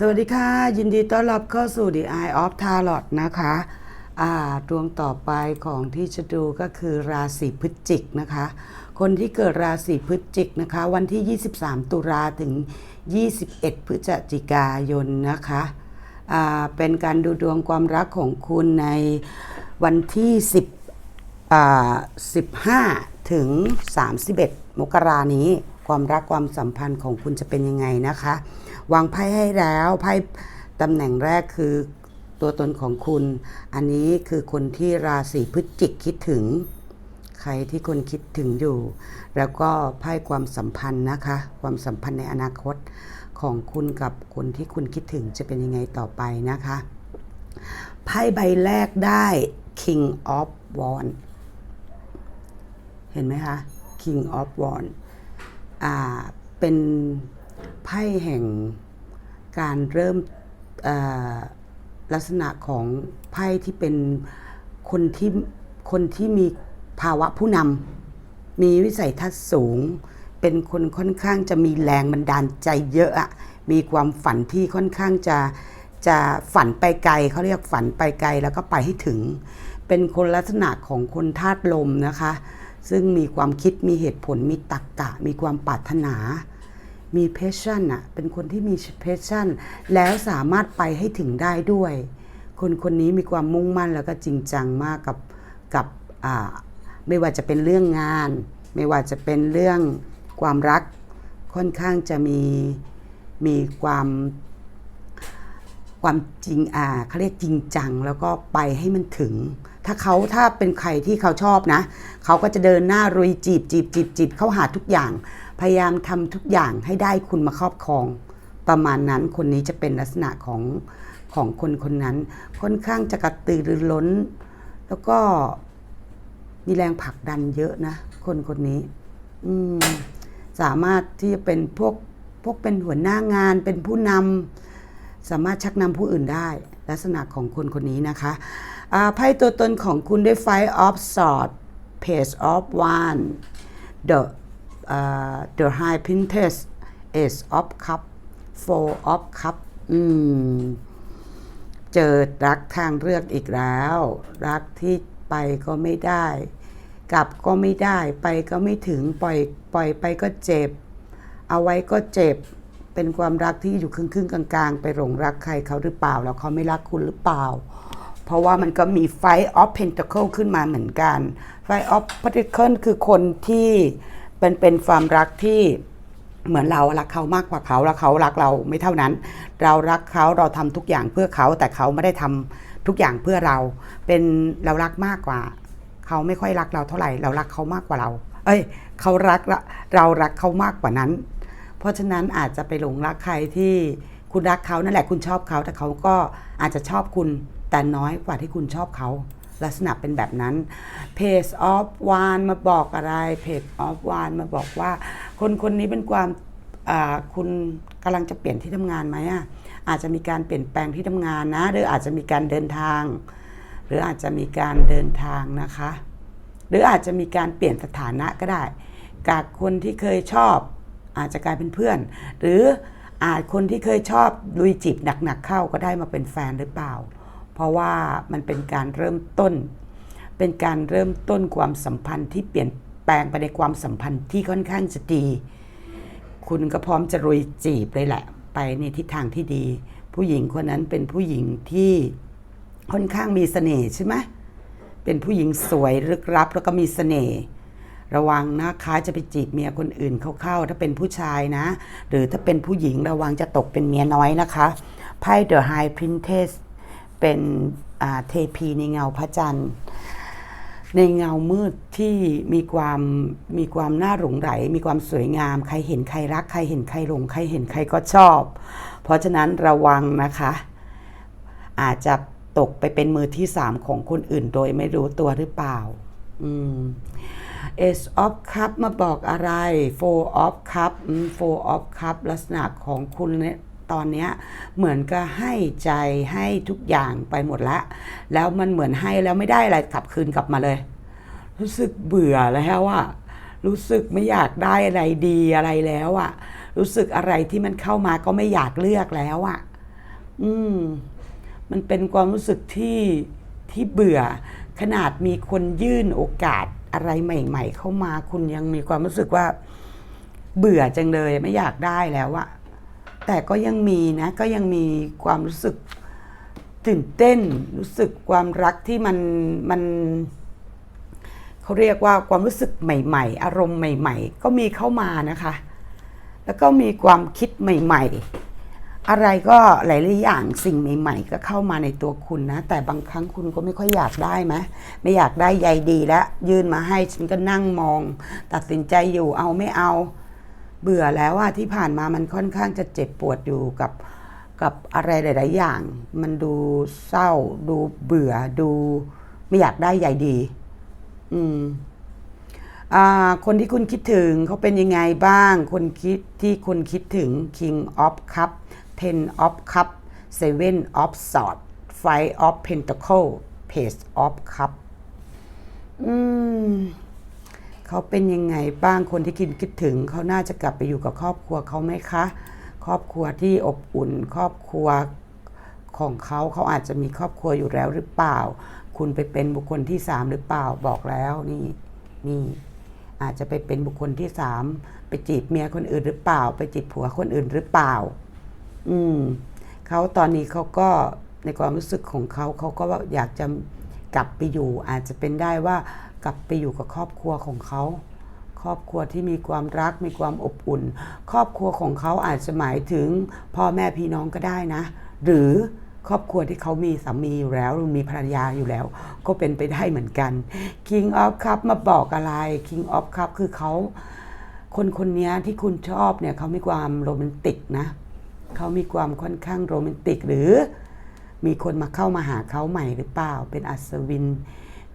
สวัสดีค่ะ ยินดีต้อนรับเข้าสู่ The Eye of Tarot นะคะอ่าดวงต่อไปของที่จะดูก็คือราศีพฤศจิกนะคะ คนที่เกิดราศีพฤศจิกนะคะ วันที่ 23 ตุลาถึง 21 พฤศจิกายนนะคะอ่าเป็นการดูดวงความรักของคุณในวันที่ 10อ่า15 ถึง 31 มกรานี้ ความรักความสัมพันธ์ของคุณจะเป็นยังไงนะคะ วางไพ่ให้แล้วไพ่ตำแหน่งแรกคือตัวตนของคุณ อันนี้คือคนที่ราศีพฤศจิกคิดถึง ใครที่คนคิดถึงอยู่ แล้วก็ไพ่ความสัมพันธ์นะคะ ความสัมพันธ์ในอนาคตของคุณกับคนที่คุณคิดถึงจะเป็นยังไงต่อไปนะคะไพ่ใบแรกได้ King of Wands เห็นไหมคะ King of Wands เป็นไพ่แห่งการเริ่มลักษณะของไพ่ที่เป็นคนที่คนที่มีภาวะผู้นำมีวิสัยทัศน์สูง เป็นคนค่อนข้างจะมีแรงบันดาลใจเยอะอะมีความฝันที่ค่อนข้างจะจะฝันไปไกลเขาเรียกฝันไปไกลแล้วก็ไปให้ถึง เป็นคนลักษณะของคนธาตุลมนะคะ ซึ่งมีความคิดมีเหตุผล มีตรรกกะ มีความปรารถนา มีเพชชั่นอะเป็นคนที่มีเพชชั่น แล้วสามารถไปให้ถึงได้ด้วย คนคนนี้มีความมุ่งมั่นแล้วก็จริงจังมากกับกับอ่าไม่ว่าจะเป็นเรื่องงาน ไม่ว่าจะเป็นเรื่องความรักค่อนข้างจะมีมีความ ความจริงอ่าเขาเรียกจริงจังแล้วก็ไปให้มันถึง ถ้าเขาถ้าเป็นใครที่เขาชอบนะ เขาก็จะเดินหน้ารุยจีบจีบจีบจีบเข้าหาทุกอย่าง พยายามทำทุกอย่างให้ได้คุณมาครอบครอง ประมาณนั้นคนนี้จะเป็นลักษณะของของคนคนนั้น ค่อนข้างจะกระตือรือร้น แล้วก็มีแรงผลักดันเยอะนะ คนคนนี้ อืมสามารถที่จะเป็นพวกพวกเป็นหัวหน้างานเป็นผู้นำ สามารถชักนำผู้อื่นได้ ลักษณะของคนคนนี้นะคะไพ่ตัวตนของคุณด้วย Five of Swords Page of Wands The uh, The High Princess Ace of Cup Four of Cup อืมเจอรักทางเลือกอีกแล้ว รักที่ไปก็ไม่ได้ กลับก็ไม่ได้ ไปก็ไม่ถึงปล่อยปล่อยไปก็เจ็บ เอาไว้ก็เจ็บ เป็นความรักที่อยู่ครึ่งๆกลาง ๆ ไปหลงรักใครเขาหรือเปล่า แล้วเขาไม่รักคุณหรือเปล่า เพราะว่ามันก็มี Five of Pentacle ขึ้นมาเหมือนกัน Five of Pentacle คือคนที่เป็นเป็นความรักที่เหมือนเรารักเขามากกว่าเขาแล้วเขารักเราไม่เท่านั้น เรารักเขาเราทำทุกอย่างเพื่อเขาแต่เขาไม่ได้ทำทุกอย่างเพื่อเรา เป็นเรารักมากกว่า เขาไม่ค่อยรักเราเท่าไหร่ เรารักเขามากกว่าเรา เอ้ย เขารักละเรารักเขามากกว่านั้น เพราะฉะนั้นอาจจะไปหลงรักใครที่คุณรักเขานั่นแหละคุณชอบเขาแต่เขาก็อาจจะชอบคุณแต่น้อยกว่าที่คุณชอบเขาลักษณะเป็นแบบนั้น Page of One มาบอกอะไร Page of One มาบอกว่า คนคนนี้เป็นความคุณกำลังจะเปลี่ยนที่ทำงานไหมอะอาจจะมีการเปลี่ยนแปลงที่ทำงานนะ หรืออาจจะมีการเดินทาง หรืออาจจะมีการเดินทางนะคะ หรืออาจจะมีการเปลี่ยนสถานะก็ได้จากคนที่เคยชอบ อาจจะกลายเป็นเพื่อน หรืออาจคนที่เคยชอบลุยจีบหนักๆเข้าก็ได้มาเป็นแฟนหรือเปล่า เพราะว่ามันเป็นการเริ่มต้น เป็นการเริ่มต้นความสัมพันธ์ที่เปลี่ยนแปลงไปในความสัมพันธ์ที่ค่อนข้างจะดี คุณก็พร้อมจะรุยจีบเลยแหละ ไปในทิศทางที่ดี ผู้หญิงคนนั้นเป็นผู้หญิงที่ค่อนข้างมีเสน่ห์ใช่ไหมเป็นผู้หญิงสวยลึกลับแล้วก็มีเสน่ห์ ระวังนะคะจะไปจีบเมียคนอื่นเข้าๆถ้าเป็นผู้ชายนะ หรือถ้าเป็นผู้หญิงระวังจะตกเป็นเมียน้อยนะคะไพ่ The High Princess เป็นเทพีในเงาพระจันทร์ ในเงามืดที่มีความมีความน่าหลงไหลมีความสวยงาม ใครเห็นใครรัก ใครเห็นใครหลงใครเห็นใครก็ชอบ เพราะฉะนั้นระวังนะคะ อาจจะตกไปเป็นมือที่สามของคนอื่นโดยไม่รู้ตัวหรือเปล่า อืม Ace of Cup มาบอกอะไร Four of Cup Four of Cup ลักษณะของคุณเนี่ยตอนเนี้ยเหมือนกับให้ใจให้ทุกอย่างไปหมดละแล้วมันเหมือนให้แล้วไม่ได้อะไรกลับคืนกลับมาเลย รู้สึกเบื่อแล้วอะรู้สึกไม่อยากได้อะไรดีอะไรแล้วอะรู้สึกอะไรที่มันเข้ามาก็ไม่อยากเลือกแล้วอะอืม มันเป็นความรู้สึกที่ที่เบื่อ ขนาดมีคนยื่นโอกาส อะไรใหม่ ๆ เข้ามาคุณยังมีความรู้สึกว่า เบื่อจังเลยไม่อยากได้แล้วอะแต่ก็ยังมีนะก็ยังมีความรู้สึกตื่นเต้น รู้สึกความรักที่มันมันเขาเรียกว่าความรู้สึกใหม่ ๆ อารมณ์ใหม่ ๆ ก็มีเข้ามานะคะ แล้วก็มีความคิดใหม่ ๆ อะไรก็หลายๆอย่างสิ่งใหม่ ๆ ก็เข้ามาในตัวคุณนะ แต่บางครั้งคุณก็ไม่ค่อยอยากได้ไหมไม่อยากได้ใยดีแล้วยื่นมาให้ฉันก็นั่งมอง ตัดสินใจอยู่เอาไม่เอา เบื่อแล้วว่าที่ผ่านมามันค่อนข้างจะเจ็บปวดอยู่กับกับอะไรหลาย ๆ อย่าง มันดูเศร้า ดูเบื่อดูไม่อยากได้ใยดี อืมคนที่คุณคิดถึงเขาเป็นยังไงบ้าง คนคิดที่คุณคิดถึง King of Cup Ten of Cup Seven of Swords Five of Pentacle Page of Cup อืมเขาเป็นยังไงบ้างคนที่คิดคิดถึง เขาน่าจะกลับไปอยู่กับครอบครัวเขาไหมคะ ครอบครัวที่อบอุ่น ครอบครัวของเขาเขาอาจจะมีครอบครัวอยู่แล้วหรือเปล่า คุณไปเป็นบุคคลที่สามหรือเปล่าบอกแล้วนี่นี่อาจจะไปเป็นบุคคลที่สามไปจีบเมียคนอื่นหรือเปล่า ไปจีบผัวคนอื่นหรือเปล่า อืมเขาตอนนี้เขาก็ในความรู้สึกของเขาเขาก็อยากจะกลับไปอยู่ อาจจะเป็นได้ว่ากลับไปอยู่กับครอบครัวของเขา ครอบครัวที่มีความรักมีความอบอุ่น ครอบครัวของเขาอาจจะหมายถึงพ่อแม่พี่น้องก็ได้นะ หรือครอบครัวที่เขามีสามีอยู่แล้วหรือมีภรรยาอยู่แล้ว ก็เป็นไปได้เหมือนกัน King of Cup มาบอกอะไร King of Cup คือเขาคนคนนี้ที่คุณชอบเนี่ยเขามีความโรแมนติกนะ เขามีความค่อนข้างโรแมนติก หรือมีคนมาเข้ามาหาเขาใหม่หรือเปล่า เป็นอัศวิน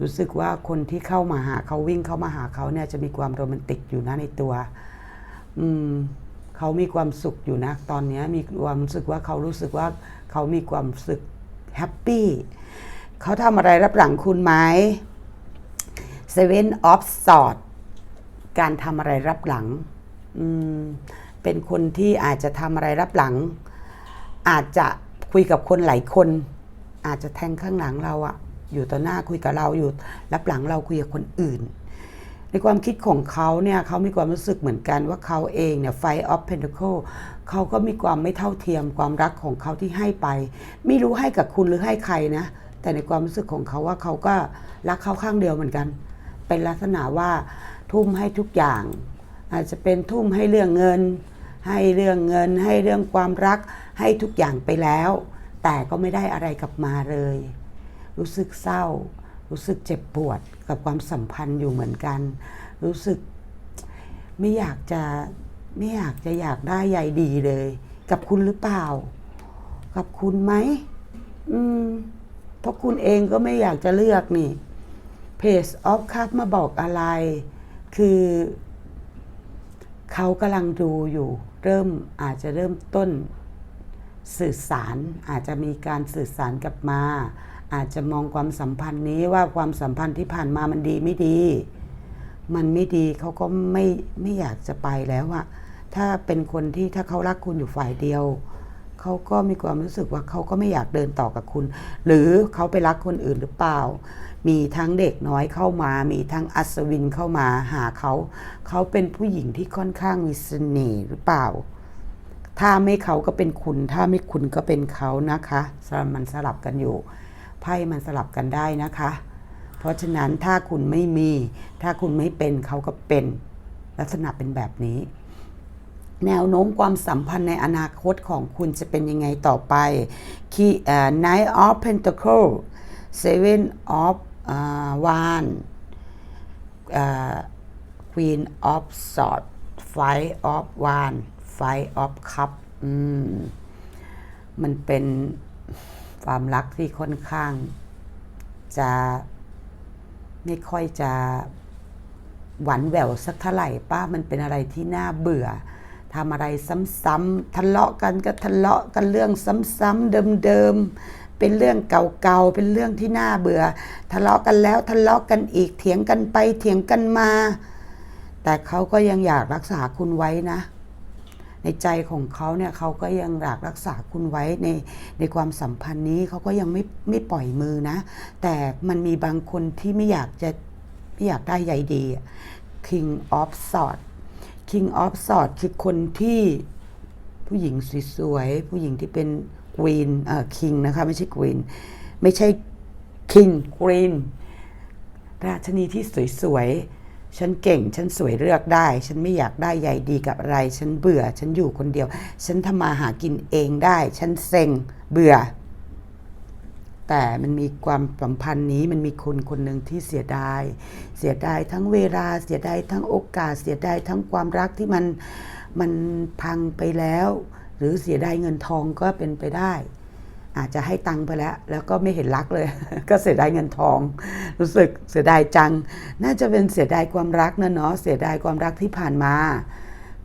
รู้สึกว่าคนที่เข้ามาหาเขาวิ่งเข้ามาหาเขาเนี่ยจะมีความโรแมนติกอยู่นะในตัว อืมเขามีความสุขอยู่นะ ตอนนี้มีความรู้สึกว่าเขารู้สึกว่าเขามีความรู้สึกแฮปปี้เขาทำอะไรรับหลังคุณไหม Seven of Swords การทำอะไรรับหลัง อืม เป็นคนที่อาจจะทำอะไรรับหลัง อาจจะคุยกับคนหลายคน อาจจะแทงข้างหลังเราอะอยู่ต่อหน้าคุยกับเราอยู่รับหลังเราคุยกับคนอื่น ในความคิดของเขาเนี่ยเขามีความรู้สึกเหมือนกันว่าเขาเองเนี่ย Five of Pentacle เขาก็มีความไม่เท่าเทียมความรักของเขาที่ให้ไป ไม่รู้ให้กับคุณหรือให้ใครนะ แต่ในความรู้สึกของเขาว่าเขาก็รักเขาข้างเดียวเหมือนกัน เป็นลักษณะว่าทุ่มให้ทุกอย่าง อาจจะเป็นทุ่มให้เรื่องเงิน ให้เรื่องเงิน ให้เรื่องความรัก ให้ทุกอย่างไปแล้ว แต่ก็ไม่ได้อะไรกลับมาเลย รู้สึกเศร้า รู้สึกเจ็บปวดกับความสัมพันธ์อยู่เหมือนกัน รู้สึกไม่อยากจะไม่อยากจะอยากได้ใยดีเลย กับคุณหรือเปล่า กับคุณไหมอืมเพราะคุณเองก็ไม่อยากจะเลือกนี่เพจออฟคัพมาบอกอะไร คือ เขากำลังดูอยู่ เริ่มอาจจะเริ่มต้นสื่อสาร อาจจะมีการสื่อสารกลับมา อาจจะมองความสัมพันธ์นี้ว่าความสัมพันธ์ที่ผ่านมามันดีไม่ดี มันไม่ดีเขาก็ไม่ไม่อยากจะไปแล้วอะถ้าเป็นคนที่ถ้าเขารักคุณอยู่ฝ่ายเดียว เขาก็มีความรู้สึกว่าเขาก็ไม่อยากเดินต่อกับคุณ หรือเขาไปรักคนอื่นหรือเปล่า มีทั้งเด็กน้อยเข้ามา มีทั้งอัศวินเข้ามาหาเขา เขาเป็นผู้หญิงที่ค่อนข้างมีเสน่ห์หรือเปล่า ถ้าไม่เขาก็เป็นคุณ ถ้าไม่คุณก็เป็นเขานะคะสลับมันสลับกันอยู่ ไพ่มันสลับกันได้นะคะ เพราะฉะนั้นถ้าคุณไม่มี ถ้าคุณไม่เป็นเขาก็เป็น ลักษณะเป็นแบบนี้ แนวโน้มความสัมพันธ์ในอนาคตของคุณจะเป็นยังไงต่อไป Key uh, Nine of Pentacles Seven of uh, Wand uh, Queen of Swords Five of Wand Five of Cup อืมมันเป็นความรักที่ค่อนข้าง จะไม่ค่อยจะหวานแหววสักเท่าไหร่ป้ามันเป็นอะไรที่น่าเบื่อ ทำอะไรซ้ำๆทะเลาะกันก็ทะเลาะกันเรื่องซ้ำๆเดิมๆเป็นเรื่องเก่าๆเป็นเรื่องที่น่าเบื่อ ทะเลาะกันแล้วทะเลาะกันอีกเถียงกันไปเถียงกันมา แต่เขาก็ยังอยากรักษาคุณไว้นะ ในใจของเขาเนี่ยเขาก็ยังอยากรักษาคุณไว้ในในความสัมพันธ์นี้เขาก็ยังไม่ไม่ปล่อยมือนะ แต่มันมีบางคนที่ไม่อยากจะไม่อยากได้ใยดี King of Swords King of Swords คือคนที่ผู้หญิงสวยๆ ผู้หญิงที่เป็น Queen เอ่อ King นะคะไม่ใช่ Queen ไม่ใช่ King Queen ราชนีที่สวยๆ ฉันเก่ง ฉันสวยเลือกได้ ฉันไม่อยากได้ใยดีกับอะไร ฉันเบื่อ ฉันอยู่คนเดียว ฉันทำมาหากินเองได้ ฉันเซ็ง เบื่อ แต่มันมีความสัมพันธ์นี้มันมีคนคนหนึ่งที่เสียดาย เสียดายทั้งเวลาเสียดายทั้งโอกาส เสียดายทั้งความรักที่มันมันพังไปแล้ว หรือเสียดายเงินทองก็เป็นไปได้ อาจจะให้ตังค์ไปแล้ว แล้วก็ไม่เห็นรักเลย ก็เสียดายเงินทอง รู้สึกเสียดายจัง น่าจะเป็นเสียดายความรักนะเนาะเสียดายความรักที่ผ่านมา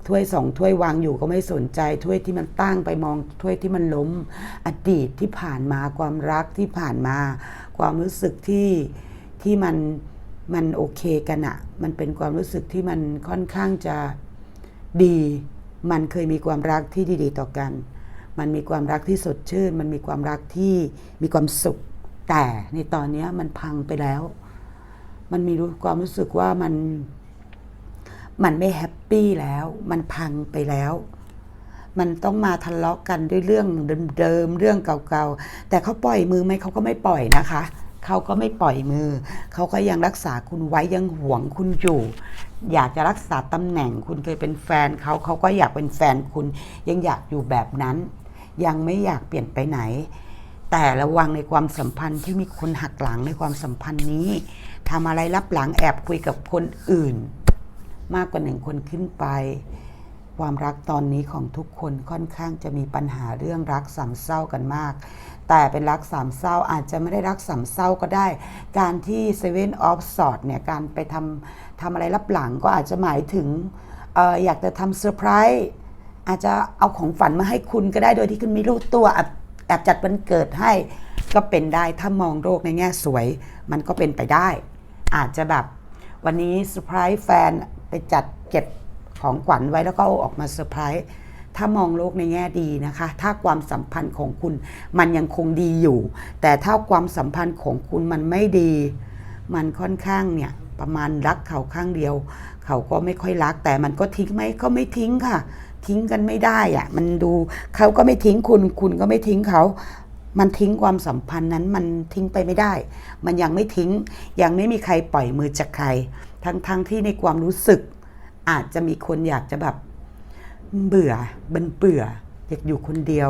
ถ้วยสองถ้วยวางอยู่ก็ไม่สนใจ ถ้วยที่มันตั้งไปมองถ้วยที่มันล้ม อดีตที่ผ่านมาความรักที่ผ่านมา ความรู้สึกที่ที่มันมันโอเคกันอะมันเป็นความรู้สึกที่มันค่อนข้างจะดี มันเคยมีความรักที่ดีๆต่อกัน มันมีความรักที่สดชื่น มันมีความรักที่มีความสุข แต่ในตอนนี้มันพังไปแล้ว มันมีความรู้สึกว่ามัน มันไม่แฮปปี้แล้ว มันพังไปแล้ว มันต้องมาทะเลาะกันด้วยเรื่องเดิมๆเรื่องเก่าๆ แต่เขาปล่อยมือไหมเขาก็ไม่ปล่อยนะคะเขาก็ไม่ปล่อยมือ เขาก็ยังรักษาคุณไว้ยังหวงคุณอยู่ อยากจะรักษาตำแหน่งคุณเคยเป็นแฟนเขาเขาก็อยากเป็นแฟนคุณ ยังอยากอยู่แบบนั้น ยังไม่อยากเปลี่ยนไปไหน แต่ระวังในความสัมพันธ์ที่มีคนหักหลังในความสัมพันธ์นี้ทำอะไรลับหลังแอบคุยกับคนอื่น มากกว่าหนึ่งคนขึ้นไป ความรักตอนนี้ของทุกคนค่อนข้างจะมีปัญหาเรื่องรักสามเศร้ากันมาก แต่เป็นรักสามเศร้าอาจจะไม่ได้รักสามเศร้าก็ได้ การที่ Seven of Swords เนี่ยการไปทำทำอะไรลับหลังก็อาจจะหมายถึงอออยากจะทำเซอร์ไพรส์อาจจะเอาของฝันมาให้คุณก็ได้โดยที่คุณไม่รู้ตัวแอบแอบจัดวันเกิดให้ก็เป็นได้ถ้ามองโลกในแง่สวย มันก็เป็นไปได้ อาจจะแบบวันนี้เซอร์ไพรส์แฟน ไปจัดเก็บของขวัญไว้แล้วก็เอาออกมาเซอร์ไพรส์ถ้ามองโลกในแง่ดีนะคะ ถ้าความสัมพันธ์ของคุณมันยังคงดีอยู่ แต่ถ้าความสัมพันธ์ของคุณมันไม่ดี มันค่อนข้างเนี่ยประมาณรักเขาข้างเดียว เขาก็ไม่ค่อยรัก แต่มันก็ทิ้งไหมก็ไม่ทิ้งค่ะ ทิ้งกันไม่ได้อะมันดูเขาก็ไม่ทิ้งคุณคุณก็ไม่ทิ้งเขามันทิ้งความสัมพันธ์นั้นมันทิ้งไปไม่ได้ มันยังไม่ทิ้ง ยังไม่มีใครปล่อยมือจากใคร ทั้งๆทที่ในความรู้สึก อาจจะมีคนอยากจะแบบเบื่อบันเบื่อ อยากอยู่คนเดียว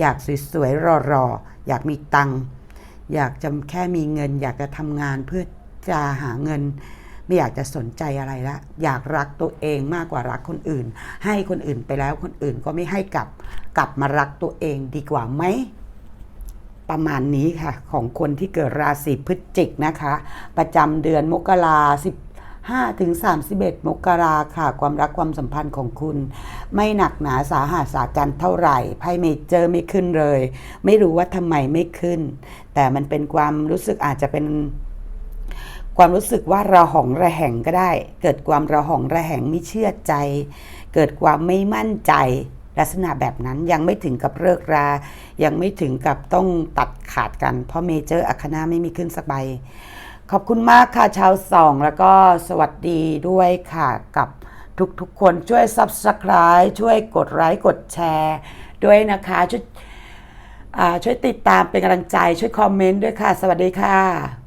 อยากสวยๆรอๆอยากมีตังค์อยากจะแค่มีเงิน อยากจะทำงานเพื่อจะหาเงิน ไม่อยากจะสนใจอะไรละ อยากรักตัวเองมากกว่ารักคนอื่น ให้คนอื่นไปแล้วคนอื่นก็ไม่ให้กลับ กลับมารักตัวเองดีกว่าไหมประมาณนี้ค่ะ ของคนที่เกิดราศีพฤศจิกนะคะ ประจำเดือนมกราสิบ ห้าถึงสามกราค่ะ ความรักความสัมพันธ์ของคุณ ไม่หนักหนาสาหัสสากันเท่าไหร่ไพ่เมเจอร์ไม่ขึ้นเลย ไม่รู้ว่าทำไมไม่ขึ้น แต่มันเป็นความรู้สึกอาจจะเป็นความรู้สึกว่าระหองระแหงก็ได้ เกิดความระหองระแหงไม่เชื่อใจ เกิดความไม่มั่นใจลักษณะแบบนั้นยังไม่ถึงกับเลิกรา ยังไม่ถึงกับต้องตัดขาดกัน เพราะเมเจอร์อัคนาไม่มีขึ้นสักใบ ขอบคุณมากค่ะชาวสอง แล้วก็สวัสดีด้วยค่ะกับทุกๆคนช่วย Subscribe ช่วยกดไลค์กดแชร์ด้วยนะคะ ช่วยช่วยติดตามเป็นกำลังใจช่วยคอมเมนต์ด้วยค่ะ สวัสดีค่ะ